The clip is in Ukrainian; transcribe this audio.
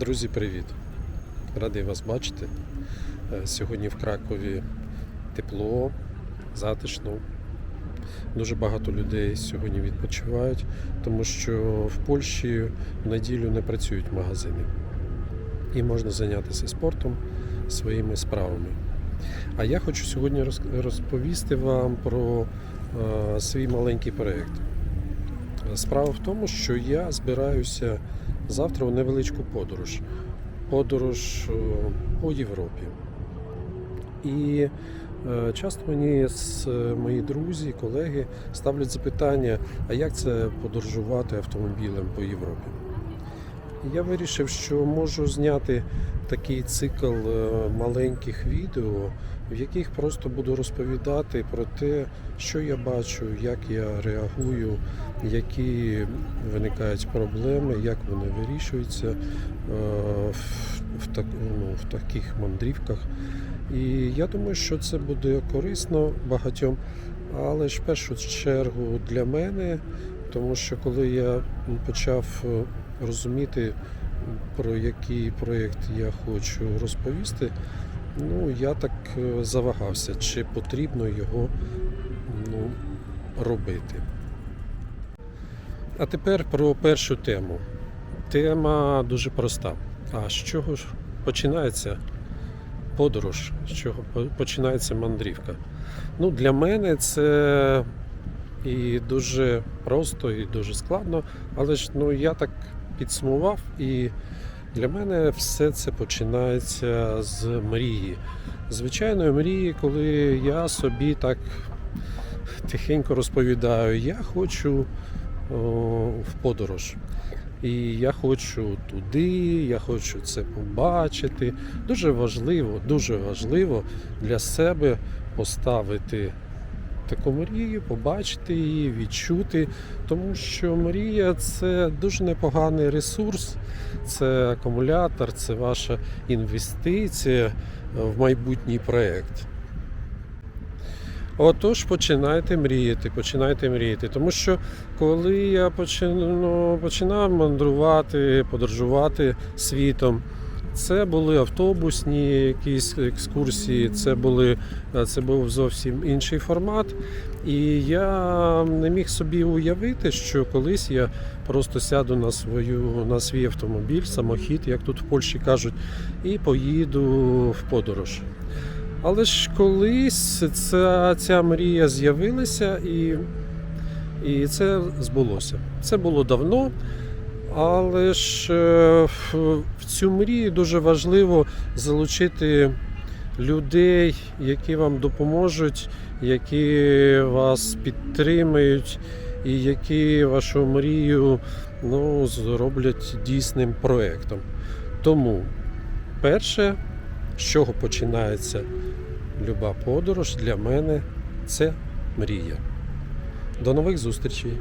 Друзі, привіт! Радий вас бачити. Е, Сьогодні в Кракові тепло, затишно. Дуже багато людей сьогодні відпочивають, тому що в Польщі в неділю не працюють магазини. І можна зайнятися спортом, своїми справами. А я хочу сьогодні розповісти вам про е, свій маленький проєкт. Справа в тому, що я збираюся завтра у невеличку подорож. Подорож е, по Європі. І е, часто мені е, мої друзі, колеги ставлять запитання, а як це подорожувати автомобілем по Європі? Я вирішив, що можу зняти такий цикл маленьких відео, в яких просто буду розповідати про те, що я бачу, як я реагую, які виникають проблеми, як вони вирішуються е, в, так, ну, в таких мандрівках. І я думаю, що це буде корисно багатьом, але ж в першу чергу для мене, тому що коли я почав е, розуміти, про який проєкт я хочу розповісти, ну я так е, завагався, чи потрібно його ну, робити. А тепер про першу тему. Тема дуже проста. А з чого ж починається подорож, з чого починається мандрівка? Ну, для мене це і дуже просто, і дуже складно, але ж ну, я так підсумував, і для мене все це починається з мрії. Звичайної мрії, коли я собі так тихенько розповідаю, я хочу о, в подорож. І я хочу туди, я хочу це побачити. Дуже важливо, дуже важливо для себе поставити таку мрію, побачити її, відчути. Тому що мрія це дуже непоганий ресурс, це акумулятор, це ваша інвестиція в майбутній проєкт. Отож, починайте мріяти, починайте мріяти. Тому що коли я почину, починав мандрувати, подорожувати світом, це були автобусні якісь екскурсії, це, були, це був зовсім інший формат. І я не міг собі уявити, що колись я просто сяду на, свою, на свій автомобіль, самохід, як тут в Польщі кажуть, і поїду в подорож. Але ж колись ця, ця мрія з'явилася і, і це збулося. Це було давно, але ж е, в, цю мрію дуже важливо залучити людей, які вам допоможуть, які вас підтримають, і які вашу мрію ну, зроблять дійсним проєктом. Тому перше, з чого починається люба подорож для мене це мрія. До нових зустрічей!